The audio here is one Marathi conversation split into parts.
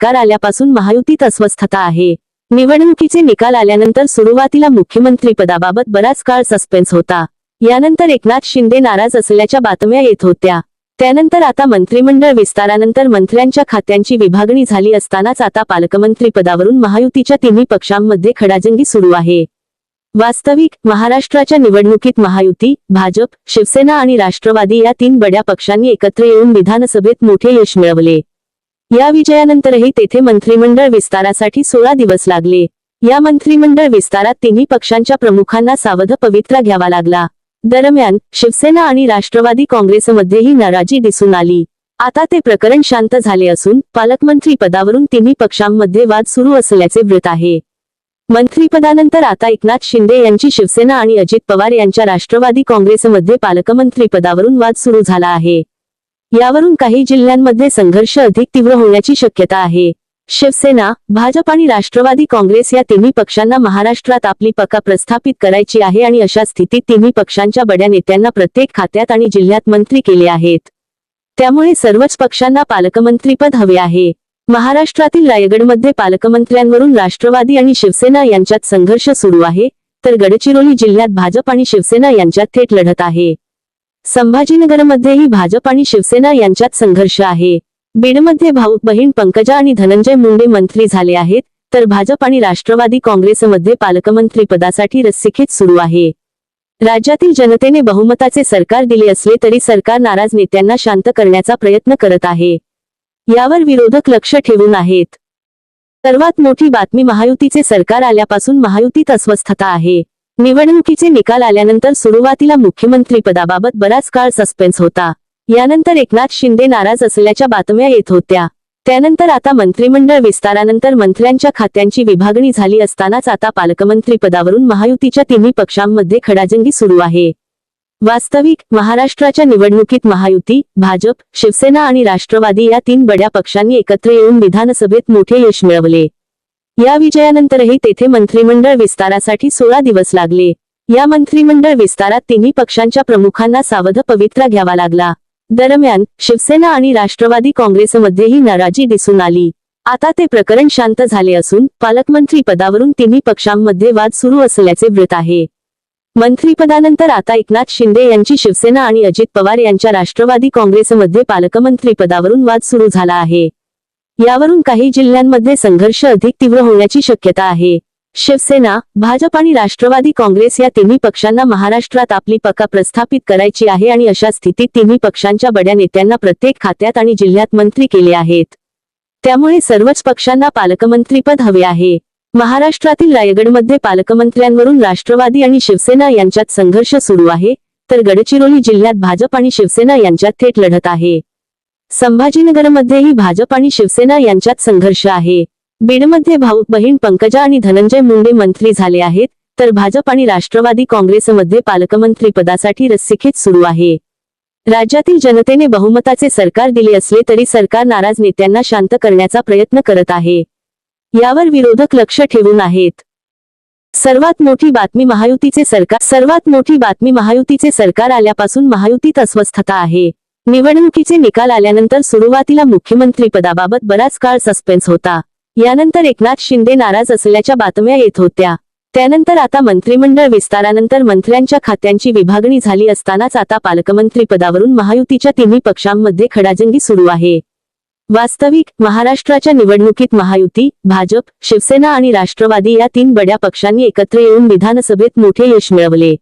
सरकार आल्यापासून महायुतीत अस्वस्थता आहे. निवडणुकीचे निकाल आल्यानंतर सुरुवातीला मुख्यमंत्री पदाबाबत बराच काळ सस्पेन्स होता. यानंतर एकनाथ शिंदे नाराज असल्याच्या बातम्या येत होत्या. त्यानंतर आता मंत्रिमंडळ विस्तारानंतर मंत्र्यांच्या खात्यांची विभागणी झाली असतानाच आता पालकमंत्री पदावरून महायुतीच्या तिन्ही पक्षांमध्ये खडाजंगी सुरू आहे. वास्तविक महाराष्ट्राच्या निवडणुकीत महायुती भाजप शिवसेना आणि राष्ट्रवादी या तीन बड्या पक्षांनी एकत्र येऊन विधानसभेत मोठे यश मिळवले. या विजयानंतरही तेथे मंत्रिमंडळ विस्तारासाठी सोळा दिवस लागले. या मंत्रिमंडळ विस्तारात तिन्ही पक्षांच्या प्रमुखांना सावध पवित्रा घ्यावा लागला. दरम्यान शिवसेना आणि राष्ट्रवादी काँग्रेसमध्येही नाराजी दिसून आली. आता ते प्रकरण शांत झाले असून पालकमंत्री पदावरून तिन्ही पक्षांमध्ये वाद सुरू असल्याचे वृत्त आहे. मंत्रीपदानंतर आता एकनाथ शिंदे यांची शिवसेना आणि अजित पवार यांच्या राष्ट्रवादी काँग्रेसमध्ये पालकमंत्री पदावरून वाद सुरू झाला आहे. यावरून काही जिल्ह्यांमध्ये संघर्ष अधिक तीव्र होण्याची शक्यता आहे. शिवसेना भाजप आणि राष्ट्रवादी काँग्रेस या तिन्ही पक्षांना महाराष्ट्रात आपली पका प्रस्थापित करायची आहे आणि अशा स्थितीत तिन्ही पक्षांच्या बड्या नेत्यांना प्रत्येक खात्यात आणि जिल्ह्यात मंत्री केले आहेत. त्यामुळे सर्वच पक्षांना पालकमंत्रीपद हवे आहे. महाराष्ट्रातील रायगडमध्ये पालकमंत्र्यांवरून राष्ट्रवादी आणि शिवसेना यांच्यात संघर्ष सुरू आहे तर गडचिरोली जिल्ह्यात भाजप आणि शिवसेना यांच्यात थेट लढत आहे. संभाजीनगरमध्येही भाजप आणि शिवसेना यांच्यात संघर्ष आहे. बीडमध्ये भाऊ बहीण पंकजा आणि धनंजय मुंडे मंत्री झाले आहेत तर भाजप आणि राष्ट्रवादी काँग्रेसमध्ये पालकमंत्री पदासाठी रस्सीखेच सुरू आहे. राज्यातील जनतेने बहुमताचे सरकार दिले असले तरी सरकार नाराज नेत्यांना शांत करण्याचा प्रयत्न करत आहे. यावर विरोधक लक्ष ठेवून आहेत. सर्वात मोठी बातमी महायुतीचे सरकार आल्यापासून महायुतीत अस्वस्थता आहे. निवडणुकीचे निकाल आल्यानंतर सुरुवातीला मुख्यमंत्री पदाबाबत बराच काळ सस्पेन्स होता. यानंतर एकनाथ शिंदे नाराज असल्याच्या बातम्या येत होत्या. त्यानंतर आता मंत्रिमंडळ विस्तारानंतर मंत्र्यांच्या खात्यांची विभागणी झाली असतानाच आता पालकमंत्री पदावरून महायुतीच्या तिन्ही पक्षांमध्ये खडाजंगी सुरू आहे. वास्तविक महाराष्ट्राच्या निवडणुकीत महायुती भाजप शिवसेना आणि राष्ट्रवादी या तीन बड्या पक्षांनी एकत्र येऊन विधानसभेत मोठे यश मिळवले. या विजयानंतरही तेथे मंत्रिमंडळ विस्तारासाठी सोळा दिवस लागले. या मंत्रिमंडळ विस्तारात तिन्ही पक्षांच्या प्रमुखांना सावध पवित्रा घ्यावा लागला. दरम्यान शिवसेना आणि राष्ट्रवादी काँग्रेसमध्येही नाराजी दिसून आली. आता ते प्रकरण शांत झाले असून पालकमंत्री पदावरून तिन्ही पक्षांमध्ये वाद सुरू असल्याचे वृत्त आहे. मंत्रीपदानंतर आता एकनाथ शिंदे यांची शिवसेना आणि अजित पवार यांच्या राष्ट्रवादी काँग्रेसमध्ये पालकमंत्री पदावरून वाद सुरू झाला आहे. यावरून काही जिल्ह्यांमध्ये संघर्ष अधिक तीव्र होण्याची शक्यता आहे. शिवसेना भाजप आणि राष्ट्रवादी काँग्रेस या तिन्ही पक्षांना महाराष्ट्रात आपली पक्का प्रस्थापित करायची आहे आणि अशा स्थितीत तिन्ही पक्षांच्या बड्या नेत्यांना प्रत्येक खात्यात आणि जिल्ह्यात मंत्री केले आहेत. त्यामुळे सर्वच पक्षांना पालकमंत्रीपद हवे आहे. महाराष्ट्रातील रायगडमध्ये पालकमंत्र्यांवरून राष्ट्रवादी आणि शिवसेना यांच्यात संघर्ष सुरू आहे तर गडचिरोली जिल्ह्यात भाजप आणि शिवसेना यांच्यात थेट लढत आहे. संभाजीनगरमध्येही भाजप आणि शिवसेना यांच्यात संघर्ष आहे. बीडमध्ये भाऊ बहीण पंकजा आणि धनंजय मुंडे मंत्री झाले आहेत तर भाजप आणि राष्ट्रवादी काँग्रेसमध्ये पालकमंत्री पदासाठी रस्सीखेच सुरू आहे. राज्यातील जनतेने बहुमताचे सरकार दिले असले तरी सरकार नाराज नेत्यांना शांत करण्याचा प्रयत्न करत आहे. यावर विरोधक लक्ष ठेवून आहेत. सर्वात मोठी बातमी महायुतीचे सरकार सर्वात मोठी बातमी महायुतीचे सरकार आल्यापासून महायुतीत अस्वस्थता आहे. निवडणुकीचे निकाल आल्यानंतर सुरुवातीला मुख्यमंत्री पदाबाबत बराच काळ सस्पेन्स होता. यानंतर एकनाथ शिंदे नाराज असल्याच्या बातम्या येत होत्या. त्यानंतर आता मंत्रिमंडळ विस्तारानंतर मंत्र्यांच्या खात्यांची विभागणी झाली असतानाच आता पालकमंत्री पदावरून महायुतीच्या तिन्ही पक्षांमध्ये खडाजंगी सुरू आहे. वास्तविक महाराष्ट्राच्या निवडणुकीत महायुती भाजप शिवसेना आणि राष्ट्रवादी या तीन बड्या पक्षांनी एकत्र येऊन विधानसभेत मोठे यश मिळवले.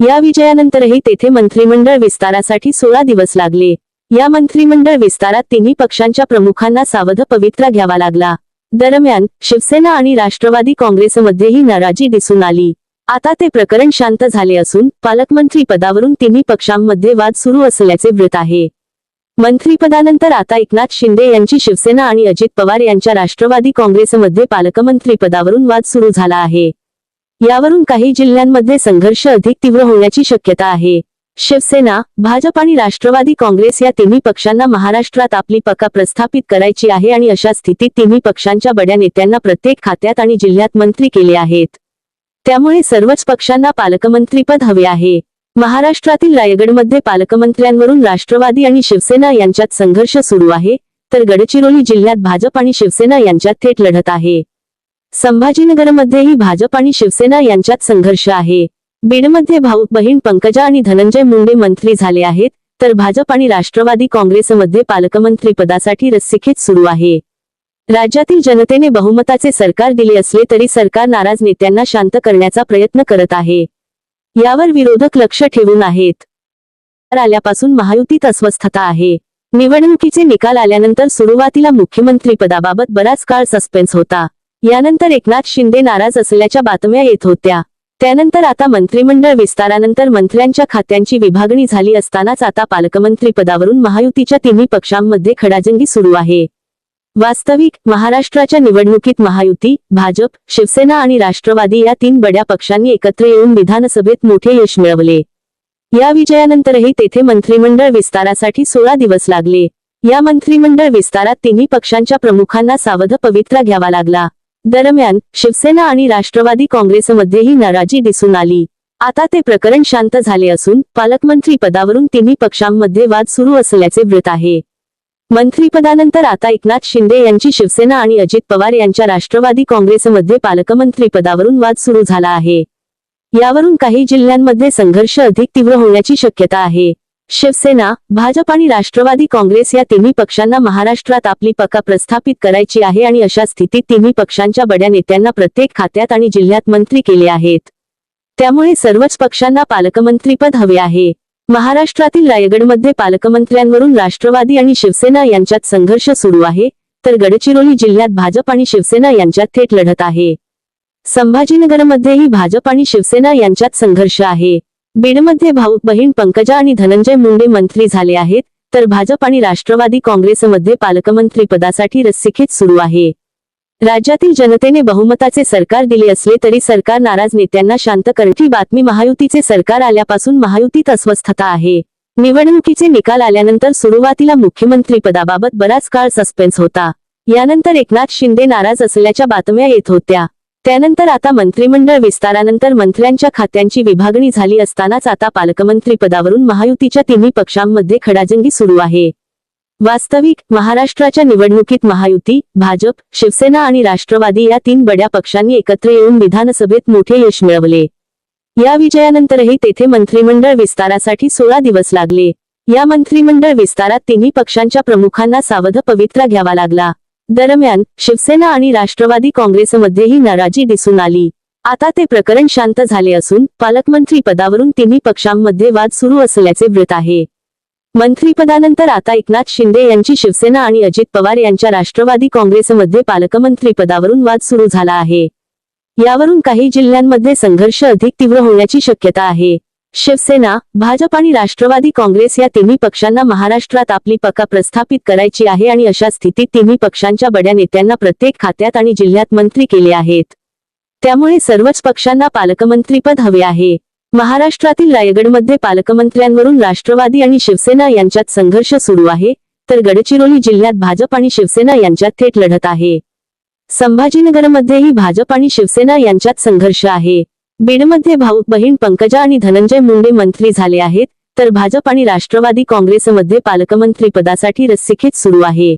या विजयानंतरही तेथे मंत्रिमंडळ विस्तारासाठी सोळा दिवस लागले. या मंत्रिमंडळ विस्तारात तिन्ही पक्षांच्या प्रमुखांना सावध पवित्रा घ्यावा लागला. दरम्यान शिवसेना आणि राष्ट्रवादी काँग्रेसमध्येही नाराजी दिसून आली. आता ते प्रकरण शांत झाले असून पालकमंत्री पदावरून तिन्ही पक्षांमध्ये वाद सुरू असल्याचे वृत्त आहे. मंत्रीपदानंतर आता एकनाथ शिंदे यांची शिवसेना आणि अजित पवार यांच्या राष्ट्रवादी काँग्रेसमध्ये पालकमंत्री पदावरून वाद सुरू झाला आहे. यावरून काही जिल्ह्यांमध्ये संघर्ष अधिक तीव्र होण्याची शक्यता आहे. शिवसेना भाजप आणि राष्ट्रवादी काँग्रेस या तिन्ही पक्षांना महाराष्ट्रात आपली पक्का प्रस्थापित करायची आहे आणि अशा स्थितीत तिन्ही पक्षांच्या बड्या नेत्यांना प्रत्येक खात्यात आणि जिल्ह्यात मंत्री केले आहेत. त्यामुळे सर्वच पक्षांना पालकमंत्रीपद हवे आहे. महाराष्ट्रातील रायगडमध्ये पालकमंत्र्यांवरून राष्ट्रवादी आणि शिवसेना यांच्यात संघर्ष सुरू आहे तर गडचिरोली जिल्ह्यात भाजप आणि शिवसेना यांच्यात थेट लढत आहे. संभाजीनगरमध्येही भाजप आणि शिवसेना यांच्यात संघर्ष आहे. बीडमध्ये भाऊ बहीण पंकजा आणि धनंजय मुंडे मंत्री झाले आहेत तर भाजप आणि राष्ट्रवादी काँग्रेसमध्ये पालकमंत्री पदासाठी रस्सीखेच सुरू आहे. राज्यातील जनतेने बहुमताचे सरकार दिले असले तरी सरकार नाराज नेत्यांना शांत करण्याचा प्रयत्न करत आहे. यावर विरोधक लक्ष ठेवून आहेत. आल्यापासून महायुतीत अस्वस्थता आहे. निवडणुकीचे निकाल आल्यानंतर सुरुवातीला मुख्यमंत्री पदाबाबत बराच काळ सस्पेन्स होता. यानंतर एकनाथ शिंदे नाराज असल्याच्या बातम्या येत होत्या. त्यानंतर आता मंत्रिमंडळ विस्तारानंतर मंत्र्यांच्या खात्यांची विभागणी झाली असतानाच आता पालकमंत्री पदावरून महायुतीच्या तिन्ही पक्षांमध्ये खडाजंगी सुरू आहे. वास्तविक महाराष्ट्राच्या निवडणुकीत महायुती भाजप शिवसेना आणि राष्ट्रवादी या तीन बड्या पक्षांनी एकत्र येऊन विधानसभेत मोठे यश मिळवले. या विजयानंतरही तेथे मंत्रिमंडळ विस्तारासाठी सोळा दिवस लागले. या मंत्रिमंडळ विस्तारात तिन्ही पक्षांच्या प्रमुखांना सावध पवित्रा घ्यावा लागला. दरम्यान शिवसेना आणि राष्ट्रवादी काँग्रेसमध्येही नाराजी दिसून आली. आता ते प्रकरण शांत झाले असून पालकमंत्री पदावरून तिन्ही पक्षांमध्ये वाद सुरू असल्याचे वृत्त आहे. मंत्रीपदानंतर आता एकनाथ शिंदे यांची शिवसेना आणि अजित पवार यांच्या राष्ट्रवादी काँग्रेसमध्ये पालकमंत्री पदावरून वाद सुरू झाला आहे. यावरून काही जिल्ह्यांमध्ये संघर्ष अधिक तीव्र होण्याची शक्यता आहे. शिवसेना भाजप आणि राष्ट्रवादी काँग्रेस या तिन्ही पक्षांना महाराष्ट्रात आपली पक्का प्रस्थापित करायची आहे आणि अशा स्थितीत तिन्ही पक्षांच्या बड्या नेत्यांना प्रत्येक खात्यात आणि जिल्ह्यात मंत्री केले आहेत. त्यामुळे सर्वच पक्षांना पालकमंत्रीपद हवे आहे. महाराष्ट्रातील रायगडमध्ये पालकमंत्र्यांवरून राष्ट्रवादी आणि शिवसेना यांच्यात संघर्ष सुरू आहे तर गडचिरोली जिल्ह्यात भाजप आणि शिवसेना यांच्यात थेट लढत आहे. संभाजीनगरमध्येही भाजप आणि शिवसेना यांच्यात संघर्ष आहे. बीडमध्ये भाऊ बहीण पंकजा आणि धनंजय मुंडे मंत्री झाले आहेत तर भाजप आणि राष्ट्रवादी काँग्रेसमध्ये पालकमंत्री पदासाठी रस्सीखेच सुरू आहे. राज्यातील जनतेने बहुमताचे सरकार दिले असले तरी सरकार नाराज नेत्यांना शांत करण्याची बातमी महायुतीचे सरकार आल्यापासून महायुतीत अस्वस्थता आहे. निवडणुकीचे निकाल आल्यानंतर सुरुवातीला मुख्यमंत्री पदाबाबत बराच काळ सस्पेन्स होता. यानंतर एकनाथ शिंदे नाराज असल्याच्या बातम्या येत होत्या. त्यानंतर आता मंत्रिमंडळ विस्तारानंतर मंत्र्यांच्या खात्यांची विभागणी झाली असतानाच आता पालकमंत्री पदावरून महायुतीच्या तिन्ही पक्षांमध्ये खडाजंगी सुरू आहे. वास्तविक महाराष्ट्राच्या निवडणुकीत महायुती भाजप शिवसेना आणि राष्ट्रवादी या तीन बड्या पक्षांनी एकत्र येऊन विधानसभेत मोठे यश मिळवले. या विजयानंतरही तेथे मंत्रिमंडळ विस्तारासाठी सोळा दिवस लागले. या मंत्रिमंडळ विस्तारात तिन्ही पक्षांच्या प्रमुखांना सावध पवित्रा घ्यावा लागला. दरम्यान शिवसेना आणि राष्ट्रवादी काँग्रेसमध्येही नाराजी दिसून आली. आता ते प्रकरण शांत झाले असून पालकमंत्री पदावरून तिन्ही पक्षांमध्ये वाद सुरू असल्याचे वृत्त आहे. मंत्रीपदानंतर आता एकनाथ शिंदे यांची शिवसेना आणि अजित पवार यांच्या राष्ट्रवादी काँग्रेसमध्ये पालकमंत्री पदावरून वाद सुरू झाला आहे. यावरून काही जिल्ह्यांमध्ये संघर्ष अधिक तीव्र होण्याची शक्यता आहे. शिवसेना भाजप आणि राष्ट्रवादी काँग्रेस या तिन्ही पक्षांना महाराष्ट्रात आपली पक्का प्रस्थापित करायची आहे आणि अशा स्थितीत तिन्ही पक्षांच्या बड्या नेत्यांना प्रत्येक खात्यात आणि जिल्ह्यात मंत्री केले आहेत. त्यामुळे सर्वच पक्षांना पालकमंत्रीपद हवे आहे. महाराष्ट्रातील रायगडमध्ये पालकमंत्र्यांवरून राष्ट्रवादी आणि शिवसेना यांच्यात संघर्ष सुरू आहे तर गडचिरोली जिल्ह्यात भाजप आणि शिवसेना यांच्यात थेट लढत आहे. संभाजीनगरमध्येही भाजप आणि शिवसेना यांच्यात संघर्ष आहे. बीडमध्ये भाऊ बहीण पंकजा आणि धनंजय मुंडे मंत्री झाले आहेत तर भाजप आणि राष्ट्रवादी काँग्रेसमध्ये पालकमंत्री पदासाठी रस्सीखेच सुरू आहे.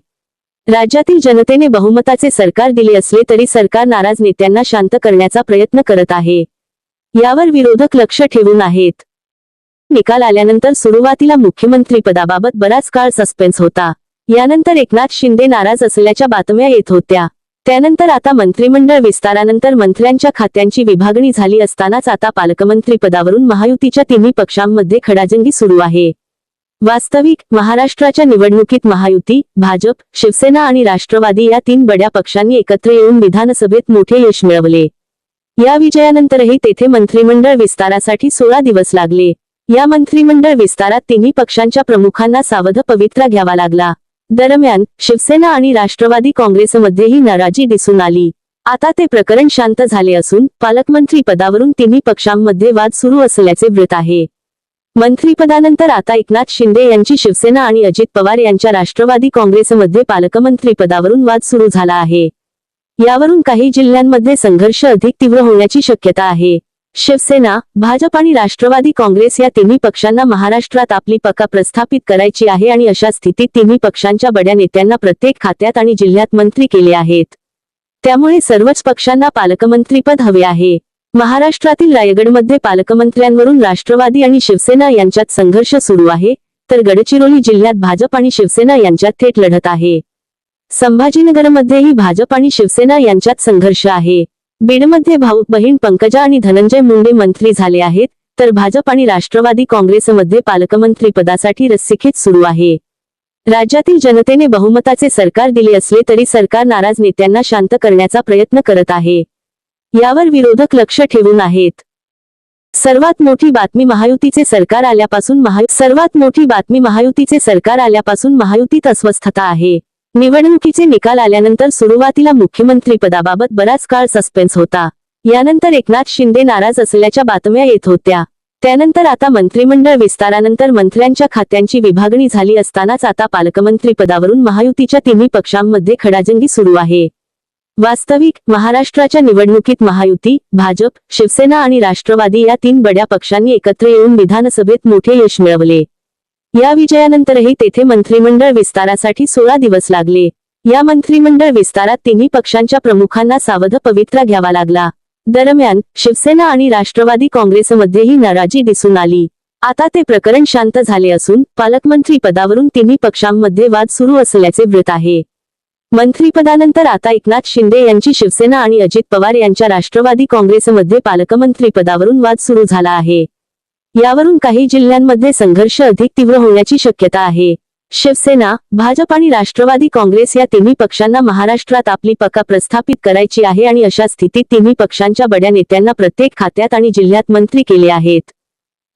राज्यातील जनतेने बहुमताचे सरकार दिले असले तरी सरकार नाराज नेत्यांना शांत करण्याचा प्रयत्न करत आहे. यावर विरोधक लक्ष ठेवून आहेत. निकाल आल्यानंतर सुरुवातीला मुख्यमंत्री पदाबाबत बराच काळ सस्पेन्स होता. यानंतर एकनाथ शिंदे नाराज असल्याच्या बातम्या येत होत्या. त्यानंतर आता मंत्रिमंडळ विस्तारानंतर मंत्र्यांच्या खात्यांची विभागणी झाली असतानाच आता पालकमंत्री पदावरून महायुतीच्या तिन्ही पक्षांमध्ये खडाजंगी सुरू आहे. वास्तविक महाराष्ट्राच्या निवडणुकीत महायुती भाजप शिवसेना आणि राष्ट्रवादी या तीन बड्या पक्षांनी एकत्र येऊन विधानसभेत मोठे यश मिळवले. या विजयानंतरही तेथे मंत्रिमंडळ विस्तारासाठी सोळा दिवस लागले. या मंत्रिमंडळ विस्तारात तिन्ही पक्षांच्या प्रमुखांना सावध पवित्रा घ्यावा लागला. दरम्यान शिवसेना आणि राष्ट्रवादी काँग्रेसमध्येही नाराजी दिसून आली. आता ते प्रकरण शांत झाले असून पालकमंत्री पदावरून तिन्ही पक्षांमध्ये वाद सुरू असल्याचे वृत्त आहे. मंत्रीपदानंतर आता एकनाथ शिंदे यांची शिवसेना आणि अजित पवार यांच्या राष्ट्रवादी काँग्रेसमध्ये पालकमंत्री पदावरून वाद सुरू झाला आहे. यावरून काही जिल्ह्यांमध्ये संघर्ष अधिक तीव्र होण्याची शक्यता आहे. शिवसेना भाजप आणि राष्ट्रवादी काँग्रेस या तिन्ही पक्षांना महाराष्ट्रात आपली पक्का प्रस्थापित करायची आहे आणि अशा स्थितीत तिन्ही पक्षांच्या बड्या नेत्यांना प्रत्येक खात्यात आणि जिल्ह्यात मंत्री केले आहेत. त्यामुळे सर्वच पक्षांना पालकमंत्रीपद हवे आहे. महाराष्ट्रातील रायगडमध्ये पालकमंत्र्यांवरून राष्ट्रवादी आणि शिवसेना यांच्यात संघर्ष सुरू आहे तर गडचिरोली जिल्ह्यात भाजप आणि शिवसेना यांच्यात थेट लढत आहे. संभाजीनगरमध्येही भाजप आणि शिवसेना यांच्यात संघर्ष आहे. बीडमध्ये भाऊ बहीण पंकजा आणि धनंजय मुंडे मंत्री झाले आहेत तर भाजप आणि राष्ट्रवादी काँग्रेसमध्ये पालकमंत्री पदासाठी रस्सीखेच सुरू आहे. राज्यातील जनतेने बहुमताचे सरकार दिले असले तरी सरकार नाराज नेत्यांना शांत करण्याचा प्रयत्न करत आहे. यावर विरोधक लक्ष ठेवून आहेत. सर्वात मोठी बातमी महायुतीचे सरकार आल्यापासून महायु सर्वात मोठी बातमी महायुतीचे सरकार आल्यापासून महायुतीत अस्वस्थता आहे. निवडणुकीचे निकाल आल्यानंतर सुरुवातीला मुख्यमंत्रीपदाबाबत बराच काळ सस्पेन्स होता. यानंतर एकनाथ शिंदे नाराज असल्याच्या बातम्या येत होत्या. त्यानंतर आता मंत्रिमंडळ विस्तारानंतर मंत्र्यांच्या खात्यांची विभागणी झाली असतानाच आता पालकमंत्रीपदावरून महायुतीच्या तिन्ही पक्षांमध्ये खडाजंगी सुरू आहे. वास्तविक महाराष्ट्राच्या निवडणुकीत महायुती भाजप शिवसेना आणि राष्ट्रवादी या तीन बड्या पक्षांनी एकत्र येऊन विधानसभेत मोठे यश मिळवले. या विजयानंतरही तेथे मंत्रिमंडळ विस्तारासाठी सोळा दिवस लागले. या मंत्रिमंडळ विस्तारात तिन्ही पक्षांच्या प्रमुखांना सावध पवित्रा घ्यावा लागला. दरम्यान शिवसेना आणि राष्ट्रवादी काँग्रेसमध्येही नाराजी दिसून आली. आता ते प्रकरण शांत झाले असून पालकमंत्री पदावरून तिन्ही पक्षांमध्ये वाद सुरू असल्याचे वृत्त आहे. मंत्रीपदानंतर आता एकनाथ शिंदे यांची शिवसेना आणि अजित पवार यांच्या राष्ट्रवादी काँग्रेसमध्ये पालकमंत्री पदावरून वाद सुरू झाला आहे. यावरून काही जिल्ह्यांमध्ये संघर्ष अधिक तीव्र होण्याची शक्यता आहे. शिवसेना भाजप आणि राष्ट्रवादी काँग्रेस या तिन्ही पक्षांना महाराष्ट्रात आपली पक्का प्रस्थापित करायची आहे आणि अशा स्थितीत तिन्ही पक्षांच्या बड्या नेत्यांना प्रत्येक खात्यात आणि जिल्ह्यात मंत्री केले आहेत.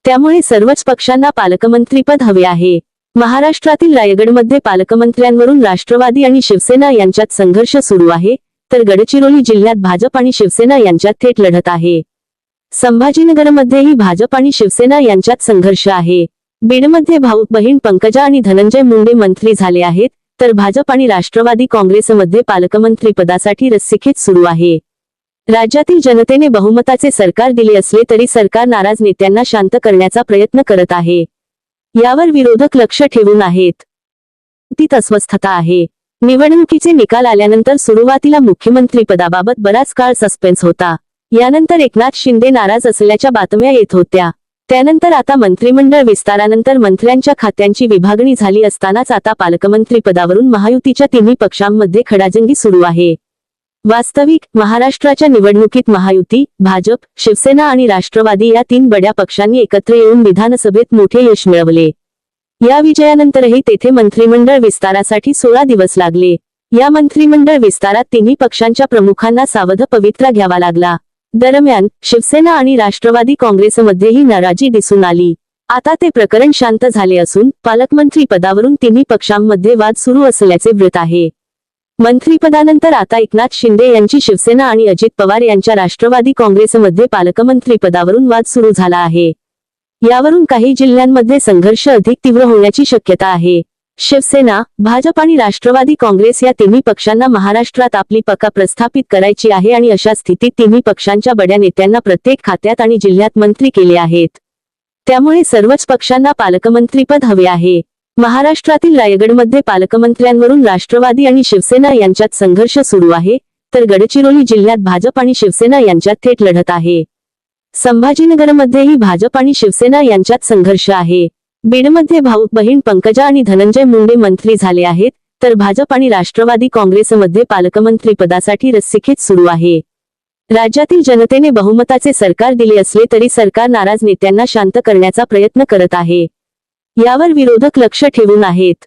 त्यामुळे सर्वच पक्षांना पालकमंत्रीपद हवे आहे. महाराष्ट्रातील रायगडमध्ये पालकमंत्र्यांवरून राष्ट्रवादी आणि शिवसेना यांच्यात संघर्ष सुरू आहे तर गडचिरोली जिल्ह्यात भाजप आणि शिवसेना यांच्यात थेट लढत आहे. संभाजीनगरमध्येही भाजप आणि शिवसेना यांच्यात संघर्ष आहे. बीडमध्ये भाऊ बहीण पंकजा आणि धनंजय मुंडे मंत्री झाले आहेत तर भाजप आणि राष्ट्रवादी काँग्रेसमध्ये पालकमंत्री पदासाठी रस्सीखेच सुरू आहे. राज्यातील जनतेने बहुमताचे सरकार दिले असले तरी सरकार नाराज नेत्यांना शांत करण्याचा प्रयत्न करत आहे. यावर विरोधक लक्ष ठेवून आहेत. तीत अस्वस्थता आहे. निवडणुकीचे निकाल आल्यानंतर सुरुवातीला मुख्यमंत्रीपदाबाबत बराच काळ सस्पेन्स होता. यानंतर एकनाथ शिंदे नाराज असल्याच्या बातम्या येत होत्या. त्यानंतर आता मंत्रिमंडळ विस्तारानंतर मंत्र्यांच्या खात्यांची विभागणी झाली असतानाच आता पालकमंत्रीपदावरून महायुतीच्या तिन्ही पक्षांमध्ये खडाजंगी सुरू आहे. वास्तविक महाराष्ट्राच्या निवडणुकीत महायुती भाजप शिवसेना आणि राष्ट्रवादी या तीन बड्या पक्षांनी एकत्र येऊन विधानसभेत मोठे यश मिळवले. या विजयानंतरही तेथे मंत्रिमंडळ विस्तारासाठी सोळा दिवस लागले. या मंत्रिमंडळ विस्तारात तिन्ही पक्षांच्या प्रमुखांना सावध पवित्रा घ्यावा लागला. दरम्यान शिवसेना आणि राष्ट्रवादी काँग्रेसमध्येही नाराजी दिसून आली. आता ते प्रकरण शांत झाले असून पालकमंत्री पदावरून तिन्ही पक्षांमध्ये वाद सुरू असल्याचे वृत्त आहे. मंत्रीपदानंतर आता एकनाथ शिंदे यांची शिवसेना आणि अजित पवार यांच्या राष्ट्रवादी काँग्रेसमध्ये पालकमंत्री पदावरून वाद सुरू झाला आहे. यावरून काही जिल्ह्यांमध्ये संघर्ष अधिक तीव्र होण्याची शक्यता आहे. शिवसेना भाजप आणि राष्ट्रवादी काँग्रेस या तिन्ही पक्षांना महाराष्ट्रात आपली पक्का प्रस्थापित करायची आहे आणि अशा स्थितीत तिन्ही पक्षांच्या बड्या नेत्यांना प्रत्येक खात्यात आणि जिल्ह्यात मंत्री केले आहेत. त्यामुळे सर्वच पक्षांना पालकमंत्रीपद हवे आहे. महाराष्ट्रातील रायगडमध्ये पालकमंत्र्यांवरून राष्ट्रवादी आणि शिवसेना यांच्यात संघर्ष सुरू आहे तर गडचिरोली जिल्ह्यात भाजप आणि शिवसेना यांच्यात थेट लढत आहे. संभाजीनगरमध्येही भाजप आणि शिवसेना यांच्यात संघर्ष आहे. बीडमध्ये भाऊ बहीण पंकजा आणि धनंजय मुंडे मंत्री झाले आहेत तर भाजप आणि राष्ट्रवादी काँग्रेसमध्ये पालकमंत्री पदासाठी रस्सीखेच सुरू आहे. राज्यातील जनतेने बहुमताचे सरकार दिले असले तरी सरकार नाराज नेत्यांना शांत करण्याचा प्रयत्न करत आहे. यावर विरोधक लक्ष ठेवून आहेत.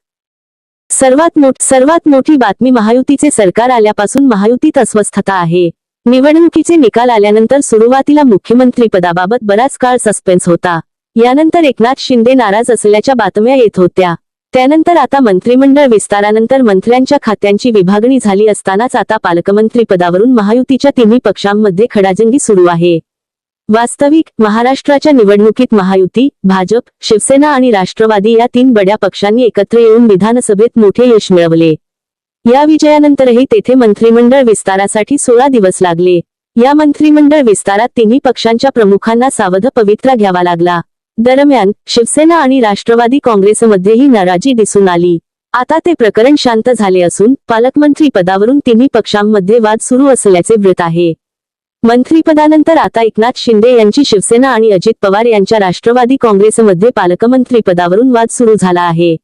सर्वात मोठ सर्वात मोठी बातमी महायुतीचे सरकार आल्यापासून महायुतीत अस्वस्थता आहे. निवडणुकीचे निकाल आल्यानंतर सुरुवातीला मुख्यमंत्रीपदाबाबत बराच काळ सस्पेन्स होता. यानंतर एकनाथ शिंदे नाराज असल्याच्या बातम्या येत होत्या. त्यानंतर आता मंत्रिमंडळ विस्तारानंतर मंत्र्यांच्या खात्यांची विभागणी झाली असतानाच आता पालकमंत्री पदावरून महायुतीच्या तिन्ही पक्षांमध्ये खडाजंगी सुरू आहे. वास्तविक महाराष्ट्राच्या निवडणुकीत महायुती भाजप शिवसेना आणि राष्ट्रवादी या तीन बड्या पक्षांनी एकत्र येऊन विधानसभेत मोठे यश मिळवले. या विजयानंतरही तेथे मंत्रिमंडळ विस्तारासाठी सोळा दिवस लागले. या मंत्रिमंडळ विस्तारात तिन्ही पक्षांच्या प्रमुखांना सावध पवित्रा घ्यावा लागला. दरम्यान शिवसेना आणि राष्ट्रवादी काँग्रेसमध्येही नाराजी दिसून आली. आता ते प्रकरण शांत झाले असून पालकमंत्री पदावरून तिन्ही पक्षांमध्ये वाद सुरू असल्याचे वृत्त आहे. मंत्रीपदानंतर आता एकनाथ शिंदे यांची शिवसेना आणि अजित पवार यांच्या राष्ट्रवादी काँग्रेसमध्ये पालकमंत्री पदावरून वाद सुरू झाला आहे.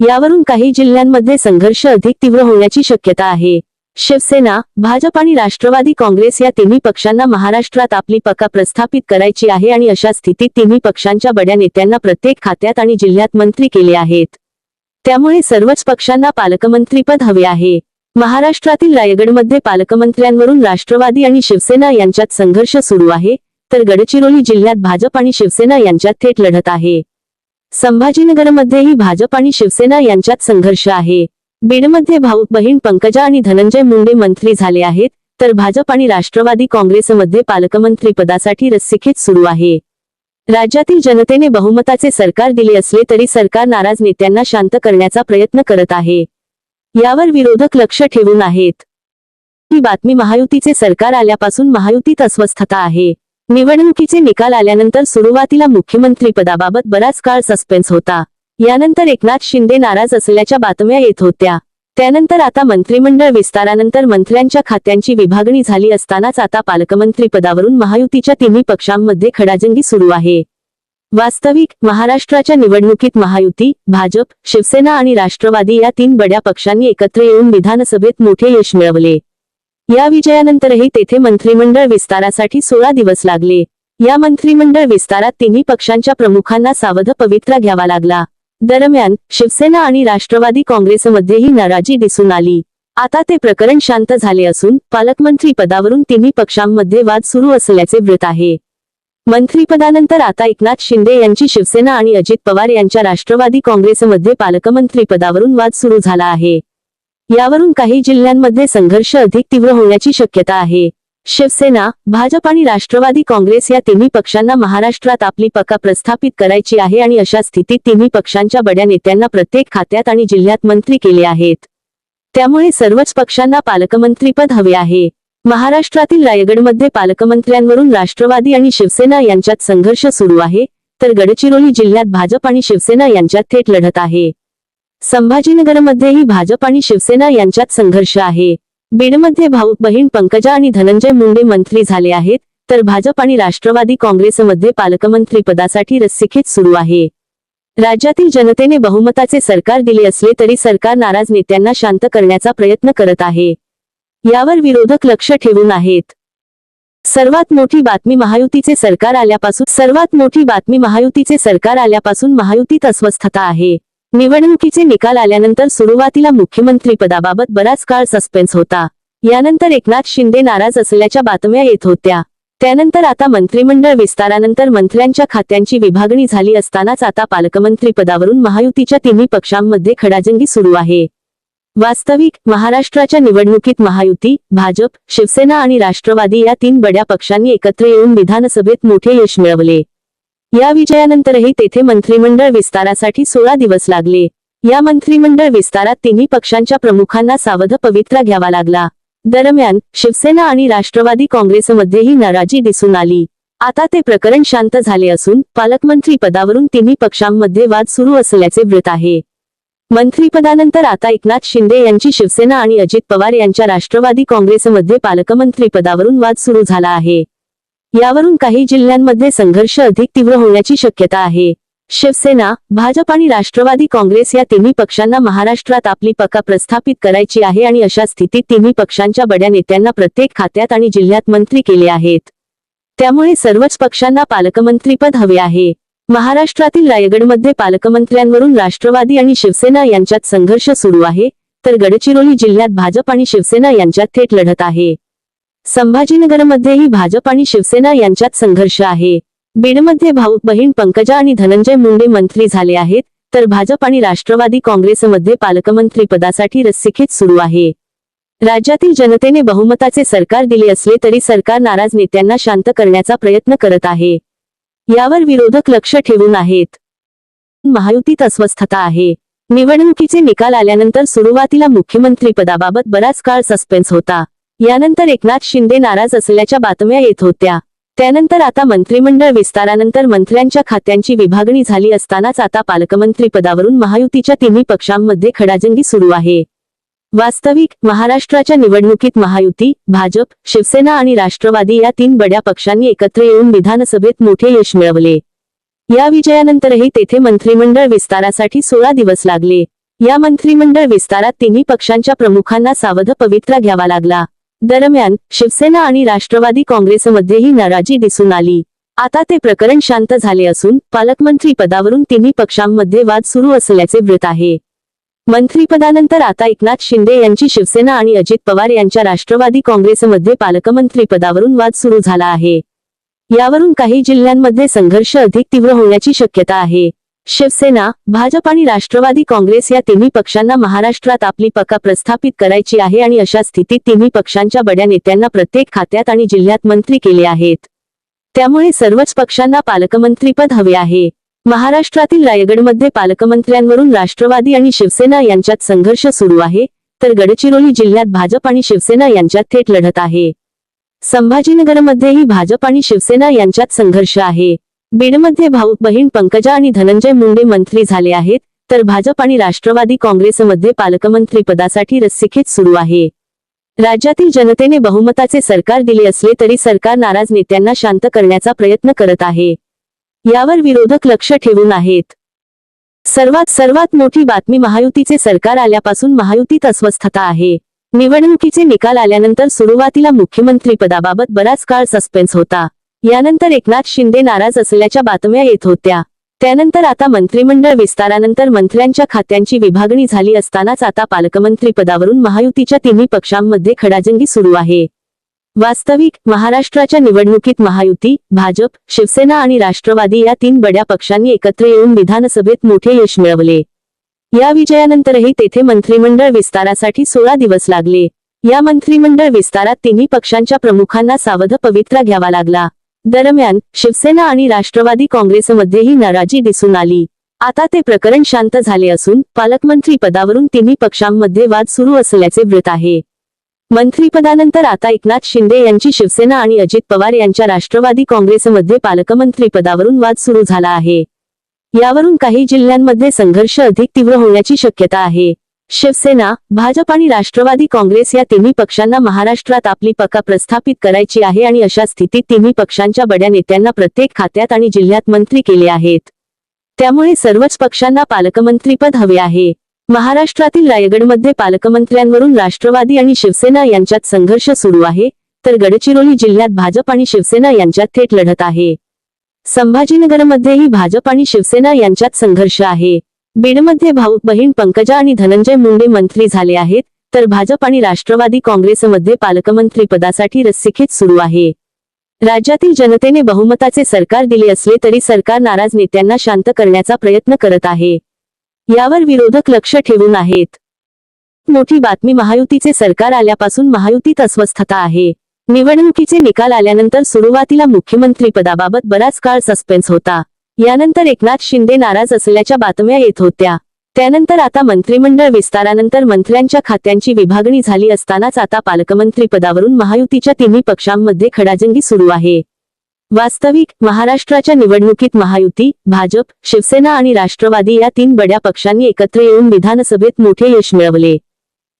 यावरून काही जिल्ह्यांमध्ये संघर्ष अधिक तीव्र होण्याची शक्यता आहे. शिवसेना भाजप आणि राष्ट्रवादी काँग्रेस या तिन्ही पक्षांना महाराष्ट्रात आपली पक्का प्रस्थापित करायची आहे आणि अशा स्थितीत तिन्ही पक्षांच्या बड्या नेत्यांना प्रत्येक खात्यात आणि जिल्ह्यात मंत्री केले आहेत. त्यामुळे सर्वच पक्षांना पालकमंत्रीपद हवे आहे. महाराष्ट्रातील रायगडमध्ये पालकमंत्र्यांवरून राष्ट्रवादी आणि शिवसेना यांच्यात संघर्ष सुरू आहे तर गडचिरोली जिल्ह्यात भाजप आणि शिवसेना यांच्यात थेट लढत आहे. संभाजीनगरमध्येही भाजप आणि शिवसेना यांच्यात संघर्ष आहे. बीडमध्ये भाऊ बहीण पंकजा आणि धनंजय मुंडे मंत्री झाले आहेत तर भाजप आणि राष्ट्रवादी काँग्रेसमध्ये पालकमंत्री पदासाठी रस्सीखेच सुरू आहे. राज्यातील जनतेने बहुमताचे सरकार दिले असले तरी सरकार नाराज नेत्यांना शांत करण्याचा प्रयत्न करत आहे. यावर विरोधक लक्ष ठेवून आहेत. ही बातमी महायुतीचे सरकार आल्यापासून महायुतीत अस्वस्थता आहे. निवडणुकीचे निकाल आल्यानंतर सुरुवातीला मुख्यमंत्री पदाबाबत बराच काळ सस्पेन्स होता. यानंतर एकनाथ शिंदे नाराज असल्याच्या बातम्या येत होत्या. त्यानंतर आता मंत्रिमंडळ विस्तारानंतर मंत्र्यांच्या खात्यांची विभागणी झाली असतानाच आता पालकमंत्री पदावरून महायुतीच्या तिन्ही पक्षांमध्ये खडाजंगी सुरू आहे. वास्तविक महाराष्ट्राच्या निवडणुकीत महायुती भाजप शिवसेना आणि राष्ट्रवादी या तीन बड्या पक्षांनी एकत्र येऊन विधानसभेत मोठे यश मिळवले. या विजयानंतरही तेथे मंत्रिमंडळ विस्तारासाठी सोळा दिवस लागले. या मंत्रिमंडळ विस्तारात तिन्ही पक्षांच्या प्रमुखांना सावध पवित्रा घ्यावा लागला. दरम्यान शिवसेना आणि राष्ट्रवादी काँग्रेसमध्येही नाराजी दिसून आली. आता ते प्रकरण शांत झाले असून पालकमंत्री पदावरून तिन्ही पक्षांमध्ये वाद सुरू असल्याचे वृत्त आहे. मंत्रीपदानंतर आता एकनाथ शिंदे यांची शिवसेना आणि अजित पवार यांच्या राष्ट्रवादी काँग्रेसमध्ये पालकमंत्री पदावरून वाद सुरू झाला आहे. यावरून काही जिल्ह्यांमध्ये संघर्ष अधिक तीव्र होण्याची शक्यता आहे. शिवसेना भाजप आणि राष्ट्रवादी काँग्रेस या तिन्ही पक्षांना महाराष्ट्रात आपली पका प्रस्थापित करायची आहे आणि अशा स्थितीत तिन्ही पक्षांच्या बड्या नेत्यांना प्रत्येक खात्यात आणि जिल्ह्यात मंत्री केले आहेत. त्यामुळे सर्वच पक्षांना पालकमंत्रीपद हवे आहे. महाराष्ट्रातील रायगडमध्ये पालकमंत्र्यांवरून राष्ट्रवादी आणि शिवसेना यांच्यात संघर्ष सुरू आहे तर गडचिरोली जिल्ह्यात भाजप आणि शिवसेना यांच्यात थेट लढत आहे. संभाजीनगरमध्येही भाजप आणि शिवसेना यांच्यात संघर्ष आहे. बीडमध्ये भाऊ बहीण पंकजा आणि धनंजय मुंडे मंत्री झाले आहेत तर भाजप आणि राष्ट्रवादी काँग्रेसमध्ये पालकमंत्री पदासाठी रस्सीखेच सुरू आहे. राज्यातील जनतेने बहुमताचे सरकार दिले असले तरी सरकार नाराज नेत्यांना शांत करण्याचा प्रयत्न करत आहे. यावर विरोधक लक्ष ठेवून आहेत. सर्वात मोठी बातमी महायुतीचे सरकार आल्यापासून सर्वात मोठी बातमी महायुतीचे सरकार आल्यापासून महायुतीत अस्वस्थता आहे. निवडणुकीचे निकाल आल्यानंतर सुरुवातीला मुख्यमंत्री पदाबाबत बराच काळ सस्पेन्स होता. यानंतर एकनाथ शिंदे नाराज असल्याच्या बातम्या येत होत्या. त्यानंतर आता मंत्रिमंडळ विस्तारानंतर मंत्र्यांच्या खात्यांची विभागणी झाली असतानाच आता पालकमंत्री पदावरून महायुतीच्या तिन्ही पक्षांमध्ये खडाजंगी सुरू आहे. वास्तविक महाराष्ट्राच्या निवडणुकीत महायुती भाजप शिवसेना आणि राष्ट्रवादी या तीन बड्या पक्षांनी एकत्र येऊन विधानसभेत मोठे यश मिळवले. या विजयानंतरही तेथे मंत्रिमंडळ विस्तारासाठी सोळा दिवस लागले. या मंत्रिमंडळ विस्तारात तिन्ही पक्षांच्या प्रमुखांना सावध पवित्रा घ्यावा लागला. दरम्यान शिवसेना आणि राष्ट्रवादी काँग्रेसमध्येही नाराजी दिसून आली. आता ते प्रकरण शांत झाले असून पालकमंत्री पदावरून तिन्ही पक्षांमध्ये वाद सुरू असल्याचे वृत्त आहे. मंत्रीपदानंतर आता एकनाथ शिंदे यांची शिवसेना आणि अजित पवार यांच्या राष्ट्रवादी काँग्रेसमध्ये पालकमंत्री पदावरून वाद सुरू झाला आहे. यावरून काही जिल्ह्यांमध्ये संघर्ष अधिक तीव्र होण्याची शक्यता आहे. शिवसेना भाजप आणि राष्ट्रवादी काँग्रेस या तिन्ही पक्षांना महाराष्ट्रात आपली पक्का प्रस्थापित करायची आहे आणि अशा स्थितीत तिन्ही पक्षांच्या बड्या नेत्यांना प्रत्येक खात्यात आणि जिल्ह्यात मंत्री केले आहेत. त्यामुळे सर्वच पक्षांना पालकमंत्रीपद हवे आहे. महाराष्ट्रातील रायगडमध्ये पालकमंत्र्यांवरून राष्ट्रवादी आणि शिवसेना यांच्यात संघर्ष सुरू आहे तर गडचिरोली जिल्ह्यात भाजप आणि शिवसेना यांच्यात थेट लढत आहे. संभाजीनगरमध्येही भाजप आणि शिवसेना यांच्यात संघर्ष आहे. बीडमध्ये भाऊ बहीण पंकजा आणि धनंजय मुंडे मंत्री झाले आहेत तर भाजप आणि राष्ट्रवादी काँग्रेसमध्ये पालकमंत्री पदासाठी रस्सीखेच सुरू आहे. राज्यातील जनतेने बहुमताचे सरकार दिले असले तरी सरकार नाराज नेत्यांना शांत करण्याचा प्रयत्न करत आहे. यावर विरोधक लक्ष ठेवून आहेत. महायुतीत अस्वस्थता आहे. निवडणुकीचे निकाल आल्यानंतर सुरुवातीला मुख्यमंत्री पदाबाबत बराच काळ सस्पेन्स होता. यानंतर एकनाथ शिंदे नाराज असल्याच्या बातम्या येत होत्या. त्यानंतर आता मंत्रिमंडळ विस्तारानंतर मंत्र्यांच्या खात्यांची विभागणी झाली असतानाच आता पालकमंत्री पदावरून महायुतीच्या तिन्ही पक्षांमध्ये खडाजंगी सुरू आहे. वास्तविक महाराष्ट्राच्या निवडणुकीत महायुती भाजप शिवसेना आणि राष्ट्रवादी या तीन बड्या पक्षांनी एकत्र येऊन विधानसभेत मोठे यश मिळवले. या विजयानंतरही तेथे मंत्रिमंडळ विस्तारासाठी सोळा दिवस लागले. या मंत्रिमंडळ विस्तारात तिन्ही पक्षांच्या प्रमुखांना सावध पवित्रा घ्यावा लागला. दरम्यान शिवसेना आणि राष्ट्रवादी काँग्रेसमध्येही नाराजी दिसून आली. आता ते प्रकरण शांत झाले असून पालकमंत्री पदावरून तिन्ही पक्षांमध्ये वाद सुरू असल्याचे वृत्त आहे. मंत्रीपदानंतर आता एकनाथ शिंदे यांची शिवसेना आणि अजित पवार यांच्या राष्ट्रवादी काँग्रेसमध्ये पालकमंत्री पदावरून वाद सुरू झाला आहे. यावरून काही जिल्ह्यांमध्ये संघर्ष अधिक तीव्र होण्याची शक्यता आहे. शिवसेना भाजप आणि राष्ट्रवादी काँग्रेस या तिन्ही पक्षांना महाराष्ट्रात आपली पका प्रस्थापित करायची आहे आणि अशा स्थितीत तिन्ही पक्षांच्या बड्या नेत्यांना प्रत्येक खात्यात आणि जिल्ह्यात मंत्री केले आहेत. त्यामुळे सर्वच पक्षांना पालकमंत्रीपद हवे आहे. महाराष्ट्रातील रायगडमध्ये पालकमंत्र्यांवरून राष्ट्रवादी आणि शिवसेना यांच्यात संघर्ष सुरू आहे तर गडचिरोली जिल्ह्यात भाजप आणि शिवसेना यांच्यात थेट लढत आहे. संभाजीनगरमध्येही भाजप आणि शिवसेना यांच्यात संघर्ष आहे. बीडमध्ये भाऊ बहीण पंकजा आणि धनंजय मुंडे मंत्री झाले आहेत तर भाजप आणि राष्ट्रवादी काँग्रेसमध्ये पालकमंत्री पदासाठी रस्सीखेच सुरू आहे. राज्यातील जनतेने बहुमताचे सरकार दिले असले तरी सरकार नाराज नेत्यांना शांत करण्याचा प्रयत्न करत आहे. यावर विरोधक लक्ष ठेवून आहेत. सर्वात सर्वात मोठी बातमी महायुतीचे सरकार आल्यापासून महायुतीत अस्वस्थता आहे. निवडणुकीचे निकाल आल्यानंतर सुरुवातीला मुख्यमंत्री पदाबाबत बराच काळ सस्पेन्स होता. यानंतर एकनाथ शिंदे नाराज असल्याच्या बातम्या येत होत्या. त्यानंतर आता मंत्रिमंडळ विस्तारानंतर मंत्र्यांच्या खात्यांची विभागणी झाली असतानाच आता पालकमंत्री पदावरून महायुतीच्या तिन्ही पक्षांमध्ये खडाजंगी सुरू आहे. वास्तविक महाराष्ट्राच्या निवडणुकीत महायुती भाजप शिवसेना आणि राष्ट्रवादी या तीन बड्या पक्षांनी एकत्र येऊन विधानसभेत मोठे यश मिळवले. या विजयानंतरही तेथे मंत्रिमंडळ विस्तारासाठी सोळा दिवस लागले. या मंत्रिमंडळ विस्तारात तिन्ही पक्षांच्या प्रमुखांना सावध पवित्रा घ्यावा लागला. दरम्यान शिवसेना आणि राष्ट्रवादी काँग्रेसमध्येही नाराजी दिसून आली. आता ते प्रकरण शांत झाले असून पालकमंत्री पदावरून तिन्ही पक्षांमध्ये वाद सुरू असल्याचे वृत्त आहे. मंत्रीपदानंतर आता एकनाथ शिंदे यांची शिवसेना आणि अजित पवार यांच्या राष्ट्रवादी काँग्रेसमध्ये पालकमंत्री पदावरून वाद सुरू झाला आहे. यावरून काही जिल्ह्यांमध्ये संघर्ष अधिक तीव्र होण्याची शक्यता आहे. शिवसेना भाजप आणि राष्ट्रवादी काँग्रेस या तिन्ही पक्षांना महाराष्ट्रात आपली पक्का प्रस्थापित करायची आहे आणि अशा स्थितीत तिन्ही पक्षांच्या बड्या नेत्यांना प्रत्येक खात्यात आणि जिल्ह्यात मंत्री केले आहेत. त्यामुळे सर्वच पक्षांना पालकमंत्रीपद हवे आहे. महाराष्ट्रातील रायगडमध्ये पालकमंत्र्यांवरून राष्ट्रवादी आणि शिवसेना यांच्यात संघर्ष सुरू आहे तर गडचिरोली जिल्ह्यात भाजप आणि शिवसेना यांच्यात थेट लढत आहे. संभाजीनगरमध्येही भाजप आणि शिवसेना यांच्यात संघर्ष आहे. बीडमध्ये भाऊ बहीण पंकजा आणि धनंजय मुंडे मंत्री झाले आहेत तर भाजप आणि राष्ट्रवादी काँग्रेसमध्ये पालकमंत्री पदासाठी रस्सीखेच सुरू आहे. राज्यातील जनतेने बहुमताचे सरकार दिले असले तरी सरकार नाराज नेत्यांना शांत करण्याचा प्रयत्न करत आहे. यावर विरोधक लक्ष ठेवून आहेत. मोठी बातमी महायुतीचे सरकार आल्यापासून महायुतीत अस्वस्थता आहे. निवडणुकीचे निकाल आल्यानंतर सुरुवातीला मुख्यमंत्री पदाबाबत बराच काळ सस्पेन्स होता. यानंतर एकनाथ शिंदे नाराज असल्याच्या बातम्या येत होत्या. त्यानंतर आता मंत्रिमंडळ विस्तारानंतर मंत्र्यांच्या खात्यांची विभागणी झाली असतानाच आता पालकमंत्री पदावरून महायुतीच्या तिन्ही पक्षांमध्ये खडाजंगी सुरू आहे. वास्तविक महाराष्ट्राच्या निवडणुकीत महायुती भाजप शिवसेना आणि राष्ट्रवादी या तीन बड्या पक्षांनी एकत्र येऊन विधानसभेत मोठे यश मिळवले.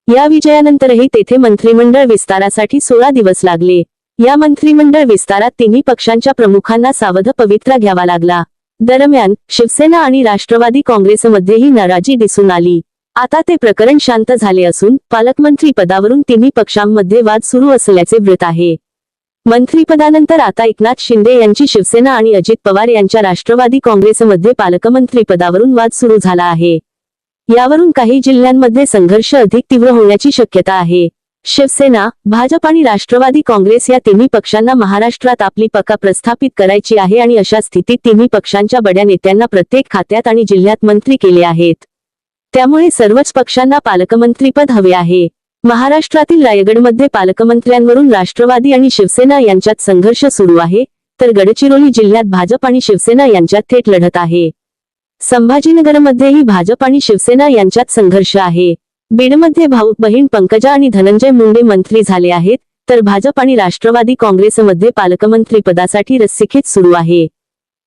या विजयानंतरही तेथे मंत्रिमंडळ विस्तारासाठी सोळा दिवस लागले. या मंत्रिमंडळ विस्तारात तिन्ही पक्षांच्या प्रमुखांना सावध पवित्रा घ्यावा लागला. दरम्यान शिवसेना आणि राष्ट्रवादी काँग्रेसमध्येही नाराजी दिसून आली. आता ते प्रकरण शांत झाले असून पालकमंत्री पदावरून तिन्ही पक्षांमध्ये वाद सुरू असल्याचे वृत्त आहे. मंत्रीपदानंतर आता एकनाथ शिंदे यांची शिवसेना आणि अजित पवार यांच्या राष्ट्रवादी काँग्रेसमध्ये पालकमंत्री पदावरून वाद सुरू झाला आहे. यावरून काही जिल्ह्यांमध्ये संघर्ष अधिक तीव्र होण्याची शक्यता आहे. शिवसेना भाजप आणि राष्ट्रवादी काँग्रेस या तिन्ही पक्षांना महाराष्ट्रात आपली पक्का प्रस्थापित करायची आहे आणि अशा स्थितीत तिन्ही पक्षांच्या बड्या नेत्यांना प्रत्येक खात्यात आणि जिल्ह्यात मंत्री केले आहेत. त्यामुळे सर्वच पक्षांना पालकमंत्रीपद हवे आहे. महाराष्ट्रातील रायगडमध्ये पालकमंत्र्यांवरून राष्ट्रवादी आणि शिवसेना यांच्यात संघर्ष सुरू आहे तर गडचिरोली जिल्ह्यात भाजप आणि शिवसेना यांच्यात थेट लढत आहे. संभाजीनगरमध्येही भाजप आणि शिवसेना यांच्यात संघर्ष आहे. बीडमध्ये भाऊ बहीण पंकजा आणि धनंजय मुंडे मंत्री झाले आहेत तर भाजप आणि राष्ट्रवादी काँग्रेसमध्ये पालकमंत्री पदासाठी रस्सीखेच सुरू आहे.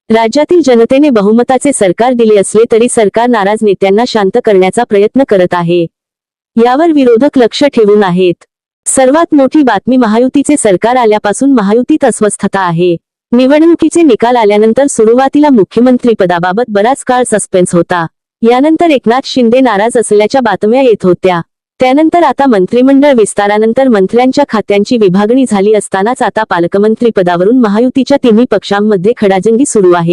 राज्यातील जनतेने बहुमताचे सरकार दिले असले तरी सरकार नाराज नेत्यांना शांत करण्याचा प्रयत्न करत आहे. यावर विरोधक लक्ष ठेवून आहेत. सर्वात मोठी बातमी महायुतीचे सरकार आल्यापासून महायुतीत अस्वस्थता आहे. निवडणुकीचे निकाल आल्यानंतर सुरुवातीला मुख्यमंत्री पदाबाबत बराच काळ सस्पेन्स होता. यानंतर एकनाथ शिंदे नाराज असल्याच्या बातम्या येत होत्या. त्यानंतर आता मंत्रिमंडळ विस्तारानंतर मंत्र्यांच्या खात्यांची विभागणी झाली असतानाच आता पालकमंत्री पदावरून महायुतीच्या तिन्ही पक्षांमध्ये खडाजंगी सुरू आहे.